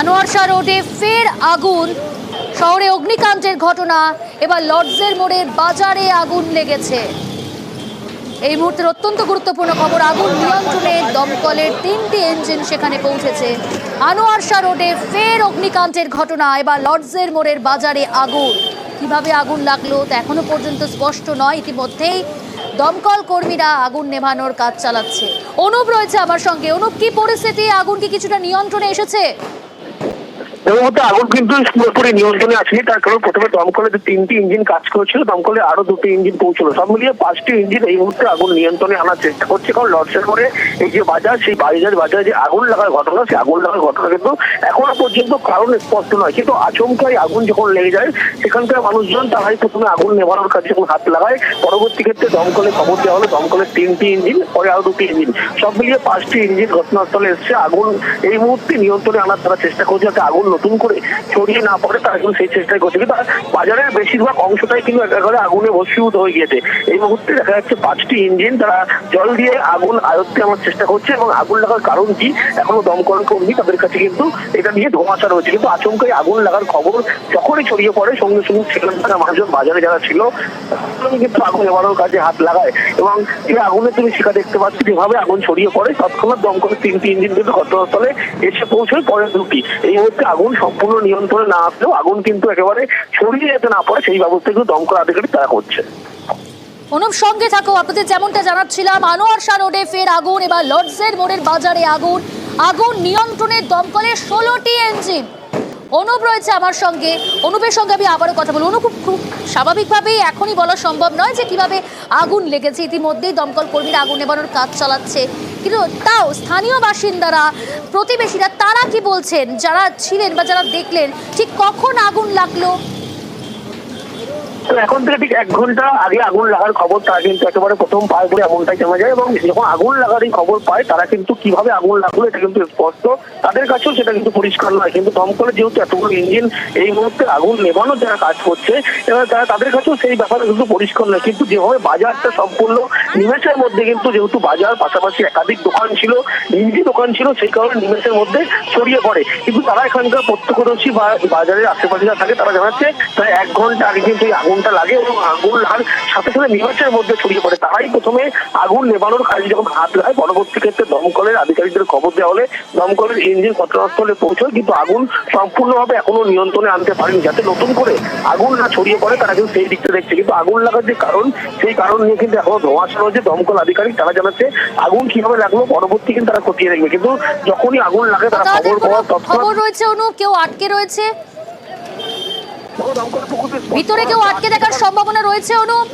আনোয়ার শাহ রোডে ফের আগুন। শহরে অগ্নিকাণ্ডের ঘটনা, এবার লর্ডসের মোড়ে বাজারে আগুন লেগেছে। এই মুহূর্তের অত্যন্ত গুরুত্বপূর্ণ খবর, আগুন নিয়ন্ত্রণে দমকলের তিনটি ইঞ্জিন সেখানে পৌঁছেছে। আনোয়ার শাহ রোডে ফের অগ্নিকাণ্ডের ঘটনা, এবার লর্ডসের মোড়ের বাজারে আগুন। কীভাবে আগুন লাগল তা এখনও পর্যন্ত স্পষ্ট নয়। ইতিমধ্যেই দমকল কর্মীরা আগুন নেভানোর কাজ চালাচ্ছে। অনুপ রয়েছে আমার সঙ্গে। অনুপ, কি পরিস্থিতি? আগুন কি কিছুটা নিয়ন্ত্রণে এসেছে? এর মধ্যে আগুন কিন্তু পুরোপুরি নিয়ন্ত্রণে আসেনি তার কারণ প্রথমে দমকলে যে তিনটি ইঞ্জিন কাজ করেছিল, দমকলে আরও দুটি ইঞ্জিন পৌঁছলো। সব মিলিয়ে পাঁচটি ইঞ্জিন এই মুহূর্তে আগুন নিয়ন্ত্রণে আনার চেষ্টা করছে। কারণ লর্ডসের এই যে বাজার, সেই বাজার বাজারে যে আগুন লাগার ঘটনা, সেই আগুন লাগার ঘটনা কিন্তু এখনও পর্যন্ত কারণ স্পষ্ট নয়। কিন্তু আচমকাই আগুন যখন লেগে যায়, সেখানকার মানুষজন তারাই প্রথমে আগুন নেভানোর কাজে যখন হাত লাগায়, পরবর্তী ক্ষেত্রে দমকলে খবর দেওয়া হলো দমকলের তিনটি ইঞ্জিন, পরে আরও দুটি ইঞ্জিন। সব মিলিয়ে পাঁচটি ইঞ্জিন ঘটনাস্থলে এসছে। আগুন এই মুহূর্তে নিয়ন্ত্রণে আনার তারা চেষ্টা করছে, যাতে আগুন নতুন করে ছড়িয়ে না পড়ে তারা কিন্তু সেই চেষ্টাই করছে। কিন্তু বাজারের বেশিরভাগ অংশটাই কিন্তু একেবারে আগুনে ভস্মীভূত হয়ে গিয়েছে। এই মুহূর্তে দেখা যাচ্ছে পাঁচটি ইঞ্জিন তারা জল দিয়ে আগুন আয়ত্তে আনার চেষ্টা করছে এবং আগুন লাগার কারণ কি? এখনও দমকল কর্মী তাদের কাছে কিন্তু এটা নিয়ে ধোঁয়াশা রয়েছে। কিন্তু আচমকাই আগুন লাগার খবর যখনই ছড়িয়ে পড়ে, সঙ্গে সঙ্গে সেখানকার মানুষজন বাজারে যারা ছিল কিন্তু আগুন নেবানোর কাজে হাত লাগায়। এবং এই আগুনে তুমি শিখা দেখতে পাচ্ছি, যেভাবে আগুন ছড়িয়ে পড়ে, তৎক্ষণাৎ দমকলের তিনটি ইঞ্জিন কিন্তু ঘটনাস্থলে এসে পৌঁছয়, পরে দুটি। এই মুহূর্তে আগুন সম্পূর্ণ নিয়ন্ত্রণে না আসলেও আগুন কিন্তু একেবারে ছড়িয়ে যেতে না পারে, সেই ব্যবস্থা কিন্তু দমকল আধিকারিক তারা করছে। অনুপ, সঙ্গে থাকো, আপনাদের যেমনটা জানাচ্ছিলাম, আনোয়ার শাহ রোডে ফের আগুন, এবার লর্ডসের মোড়ের বাজারে আগুন। আগুন নিয়ন্ত্রণে দমকলে ষোলোটি ইঞ্জিন অনুপ রয়েছে আমার সঙ্গে। অনুপের সঙ্গে আমি আবারও কথা বলব। অনুপ, খুব স্বাভাবিকভাবেই এখনই বলা সম্ভব নয় যে কীভাবে আগুন লেগেছে। ইতিমধ্যেই দমকল কর্মীরা আগুন নেবানোর কাজ চালাচ্ছে। কিন্তু তাও স্থানীয় বাসিন্দারা, প্রতিবেশীরা তারা কি বলছেন? যারা ছিলেন বা যারা দেখলেন, ঠিক কখন আগুন লাগল? এখন থেকে ঠিক এক ঘণ্টা আগে আগুন লাগার খবর তারা কিন্তু একেবারে প্রথম পায় বলে এমনটাই জানা যায় এবং যখন আগুন লাগার এই খবর পায়, তারা কিন্তু কীভাবে আগুন লাগল এটা কিন্তু স্পষ্ট। তাদের কাছেও সেটা কিন্তু পরিষ্কার নয়। কিন্তু দমকলে যেহেতু এতগুলো ইঞ্জিন এই মুহূর্তে আগুন নেভানোর যারা কাজ করছে তারা তাদের কাছেও সেই ব্যাপারে কিন্তু পরিষ্কার নয়। কিন্তু যেভাবে বাজারটা সম্পূর্ণ নিমেষের মধ্যে কিন্তু যেহেতু বাজার, পাশাপাশি একাধিক দোকান ছিল নিমজি দোকান ছিল, সেই কারণে নিমেষের মধ্যে ছড়িয়ে পড়ে। কিন্তু তারা এখানকার প্রত্যক্ষদর্শী বা বাজারের আশেপাশে থাকে, তারা জানাচ্ছে, প্রায় এক ঘণ্টা আগে কিন্তু এই আগুনটা লাগে এবং আগুন লাগার সাথে সাথে নিমেষের মধ্যে ছড়িয়ে পড়ে। তারাই প্রথমে আগুন নেবানোর কাজে যখন হাত লাগায় পরবর্তী ক্ষেত্রে দমকলের আধিকারিকদের খবর দেওয়া হলে দমকলের ইঞ্জিন ঘটনাস্থলে পৌঁছয় কিন্তু আগুন সম্পূর্ণভাবে এখনও নিয়ন্ত্রণে আনতে পারেনি। যাতে নতুন করে আগুন না ছড়িয়ে পড়ে তারা কিন্তু সেই দিকটা দেখছে। কিন্তু আগুন লাগার যে কারণ সেই কারণ নিয়ে কিন্তু এখনও ধোঁয়াশা রয়েছে দমকল আধিকারিক তারা জানাচ্ছে আগুন কীভাবে লাগল পরবর্তী কিন্তু তারা খতিয়ে দেখবে। কিন্তু যখনই আগুন লাগে তারা খবর খবর তৎক্ষণাৎ কেউ আটকে রয়েছে? ভিতরে কেউ আটকে থাকার সম্ভাবনা রয়েছে অনুপ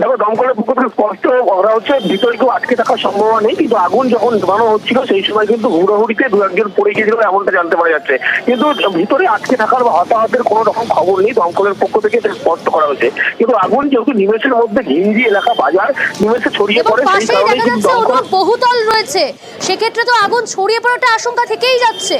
দেখো দমকলের পুকুর থেকে স্পষ্ট করা হচ্ছে ভিতরে কেউ আটকে থাকার সম্ভাবনা নেই কিন্তু আগুন যখন নেভানো হচ্ছিল সেই সময় কিন্তু হুড়োহুড়িতে দু একজন পড়ে গিয়েছিল এমনটা জানতে পারা যাচ্ছে। কিন্তু ভিতরে আটকে থাকার বা হতাহতের কোনো রকম খবর নেই দমকলের পক্ষ থেকে এটা স্পষ্ট করা হয়েছে কিন্তু আগুন যেহেতু নিমেষের মধ্যে ঘিঞ্জি এলাকা বাজার নিমেষে ছড়িয়ে পড়ে সেই কারণে কিন্তু বহুতল রয়েছে। সেক্ষেত্রে তো আগুন ছড়িয়ে পড়াটা আশঙ্কা থেকেই যাচ্ছে।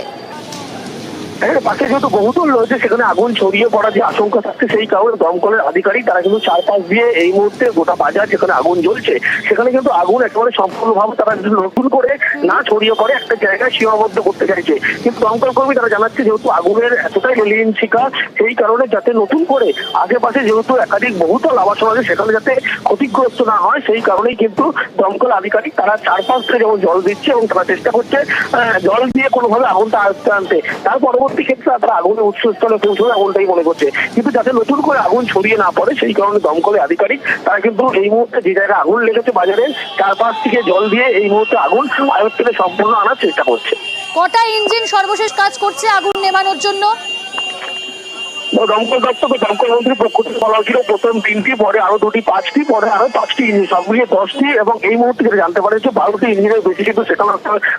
হ্যাঁ পাশে যেহেতু বহুতল রয়েছে, সেখানে আগুন ছড়িয়ে পড়ার যে আশঙ্কা থাকছে, সেই কারণে দমকলের আধিকারিক তারা কিন্তু চারপাশ দিয়ে এই মুহূর্তে গোটা বাজার যেখানে আগুন জ্বলছে, সেখানে কিন্তু আগুন একেবারে সম্পূর্ণভাবে তারা নতুন করে না ছড়িয়ে পড়ে, একটা জায়গায় সীমাবদ্ধ করতে চাইছে। কিন্তু দমকল কর্মী তারা জানাচ্ছে যেহেতু আগুনের এতটাই লেলিন শিকা সেই কারণে যাতে নতুন করে আশেপাশে যেহেতু একাধিক বহুতল আবাসন আছে, সেখানে যাতে ক্ষতিগ্রস্ত না হয়, সেই কারণেই কিন্তু দমকল আধিকারিক তারা চারপাশ থেকে যেমন জল দিচ্ছে এবং তারা চেষ্টা করছে জল দিয়ে কোনোভাবে আগুনটা আনতে। তার পরবর্তী ক্ষেত্রে তারা আগুনে উৎসস্থলে পৌঁছবে এমনটাই মনে করছে। কিন্তু যাতে নতুন করে আগুন ছড়িয়ে না পড়ে, সেই কারণে দমকলের আধিকারিক তারা কিন্তু এই মুহূর্তে যে জায়গায় আগুন লেগেছে বাজারে চারপাশ থেকে জল দিয়ে এই মুহূর্তে আগুন আয়ত্তে সম্পূর্ণ আনার চেষ্টা করছে। কটা ইঞ্জিন সর্বশেষ কাজ করছে আগুন নেভানোর জন্য? দমকল দপ্তর দমকল মন্ত্রীর পক্ষ থেকে বলা হয়েছিল, প্রথম তিনটি, পরে আরও দুটি, পাঁচটি, পরে আরও পাঁচটি ইঞ্জিন, সব মিলিয়ে দশটি, এবং এই মুহূর্তে যেটা জানতে পারছে বারোটি ইঞ্জিনের বেশি কিন্তু সেখানে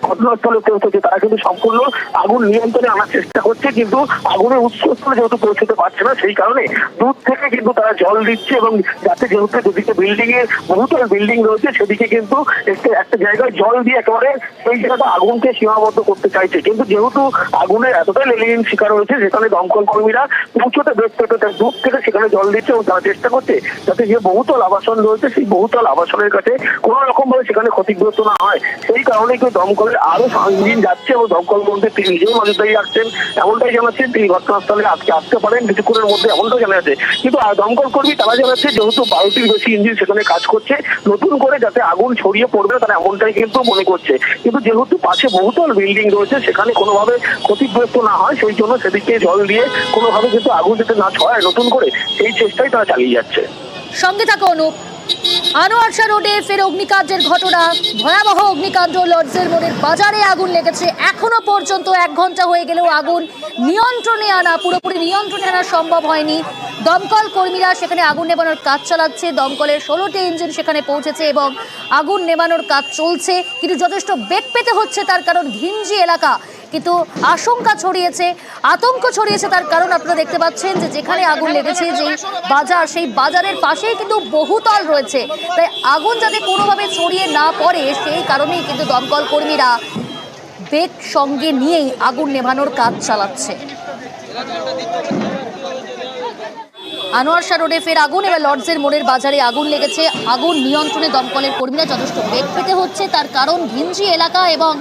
ঘটনাস্থলে পৌঁছেছে। তারা কিন্তু সম্পূর্ণ আগুন নিয়ন্ত্রণে আনার চেষ্টা করছে, কিন্তু আগুনের উৎসস্থলে যেহেতু পৌঁছতে পারছে না, সেই কারণে দূর থেকে কিন্তু তারা জল দিচ্ছে এবং যাতে যেহেতু যেদিকে বিল্ডিং এর বহুতল বিল্ডিং রয়েছে, সেদিকে কিন্তু একটা জায়গায় জল দিয়ে একেবারে সেই জায়গাটা আগুনকে সীমাবদ্ধ করতে চাইছে। কিন্তু যেহেতু আগুনের এতটাই লেলিন শিকার হয়েছে, সেখানে দমকল কর্মীরা পৌঁছতে বেশ পেতে তার দূর থেকে সেখানে জল দিচ্ছে এবং তারা চেষ্টা করছে যাতে যে বহুতল আবাসন রয়েছে, সেই বহুতল আবাসনের কাছে কোনো রকম ভাবে সেখানে ক্ষতিগ্রস্ত না হয়। সেই কারণে কিন্তু দমকলের আরও ইঞ্জিন যাচ্ছে এবং দমকল মন্ত্রী তিনি নিজেও নজরদারি রাখছেন। এমনটাই জানাচ্ছেন তিনি ঘটনাস্থলে আজকে আসতে পারেন। কিছুক্ষণের মধ্যে এমনটাই জানা যাচ্ছে কিন্তু দমকল কর্মী তারা জানাচ্ছে যেহেতু বারোটির বেশি ইঞ্জিন সেখানে কাজ করছে, নতুন করে যাতে আগুন ছড়িয়ে পড়বে তারা এমনটাই কিন্তু মনে করছে। কিন্তু যেহেতু পাশে বহুতল বিল্ডিং রয়েছে, সেখানে কোনোভাবে ক্ষতিগ্রস্ত না হয়, সেই জন্য সেদিকে জল দিয়ে কোনোভাবে কিন্তু আগুন যাতে না ছড়ায় নতুন করে সেই চেষ্টাই তারা চালিয়ে যাচ্ছে। সঙ্গে থাকো, অনুপ। আনোয়ারশা রোডে ফের অগ্নিকাণ্ডের ঘটনা। ভয়াবহ অগ্নিকাণ্ড লর্ডসের মোড়ের বাজারে আগুন লেগেছে। এখনও পর্যন্ত এক ঘণ্টা হয়ে গেলেও আগুন নিয়ন্ত্রণে আনা, পুরোপুরি নিয়ন্ত্রণে আনা সম্ভব হয়নি। দমকল কর্মীরা সেখানে আগুন নেবানোর কাজ চালাচ্ছে। দমকলের ষোলোটি ইঞ্জিন সেখানে পৌঁছেছে এবং আগুন নেবানোর কাজ চলছে। কিন্তু যথেষ্ট বেগ পেতে হচ্ছে, তার কারণ ঘিঞ্জি এলাকা। কিন্তু আশঙ্কা ছড়িয়েছে, আতঙ্ক ছড়িয়েছে তার কারণ আপনারা দেখতে পাচ্ছেন যে যেখানে আগুন লেগেছে যে বাজার, সেই বাজারের পাশেই কিন্তু বহুতল রয়েছে। তাই আগুন যাতে কোনোভাবে ছড়িয়ে না পড়ে, সেই কারণেই কিন্তু দমকল কর্মীরা বেগ সঙ্গে নিয়েই আগুন নেভানোর কাজ চালাচ্ছে। আনোয়ার রোডে ফের আগুন, এবার লর্ডসের মোড়ের বাজারে আগুন লেগেছে। আগুন নিয়ন্ত্রণে দমকলের কর্মীরা যথেষ্ট বেগ পেতে হচ্ছে, তার কারণ ঘিঞ্জি এলাকা এবং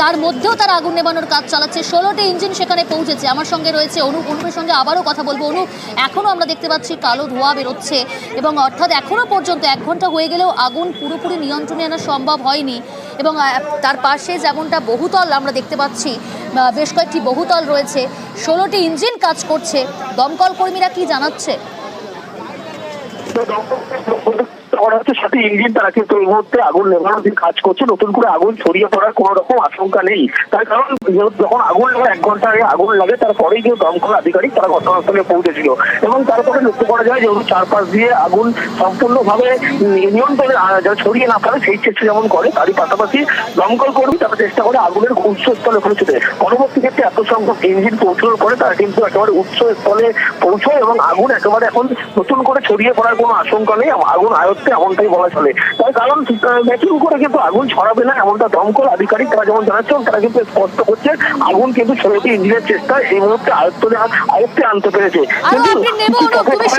তার মধ্যেও তারা আগুন নেবানোর কাজ চালাচ্ছে। ষোলোটি ইঞ্জিন সেখানে পৌঁছেছে। আমার সঙ্গে রয়েছে অনুপ অনুপের সঙ্গে আবারও কথা বলব। অনুপ এখনও আমরা দেখতে পাচ্ছি কালো ধোঁয়া বেরোচ্ছে এবং অর্থাৎ এখনও পর্যন্ত এক ঘণ্টা হয়ে গেলেও আগুন পুরোপুরি নিয়ন্ত্রণে আনা সম্ভব হয়নি এবং তার পাশে যেমনটা বহুতল আমরা দেখতে পাচ্ছি বেশ কয়েকটি বহুতল রয়েছে। ষোলোটি ইঞ্জিন কাজ করছে। দমকল কর্মীরা কি জানাচ্ছে? করা হচ্ছে, সাথে ইঞ্জিন তারা কিন্তু এই মুহূর্তে আগুন নেভানোর কাজ করছে। নতুন করে আগুন ছড়িয়ে পড়ার কোনো রকম আশঙ্কা নেই। তার কারণ, যখন আগুন লাগে এক ঘণ্টা আগে আগুন লাগে, তারপরেই কিন্তু দমকল আধিকারিক তারা ঘটনাস্থলে পৌঁছেছিল। এবং তারপরে লক্ষ্য করা যায় যেহেতু চারপাশ দিয়ে আগুন সম্পূর্ণভাবে নিয়ন্ত্রণে যাতে ছড়িয়ে না পারে সেই চেষ্টা যেমন করে, তারই পাশাপাশি দমকল কর্মী তারা চেষ্টা করে আগুনের উৎসস্থলে পৌঁছতে। পরবর্তী ক্ষেত্রে এত সংখ্যক ইঞ্জিন পৌঁছানোর পরে তারা কিন্তু একেবারে উৎসস্থলে পৌঁছয় এবং আগুন একেবারে এখন নতুন করে ছড়িয়ে পড়ার কোনো আশঙ্কা নেই। আগুন আয়ত্তে এমনটাই বলা চলে। তার কারণ ব্যাটিং করে কিন্তু আগুন ছড়াবে না এমনটা দমকল আধিকারিক তারা যেমন জানাচ্ছেন তারা কিন্তু স্পষ্ট করছে আগুন কিন্তু ছড়াতে ইঞ্জিনের চেষ্টা এই মুহূর্তে আয়ত্ত আয়ত্তে আনতে পেরেছে।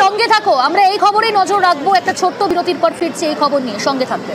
সঙ্গে থাকো। আমরা এই খবরে নজর রাখব একটা ছোট্ট বিরতির পর ফিরছি এই খবর নিয়ে। সঙ্গে থাকবে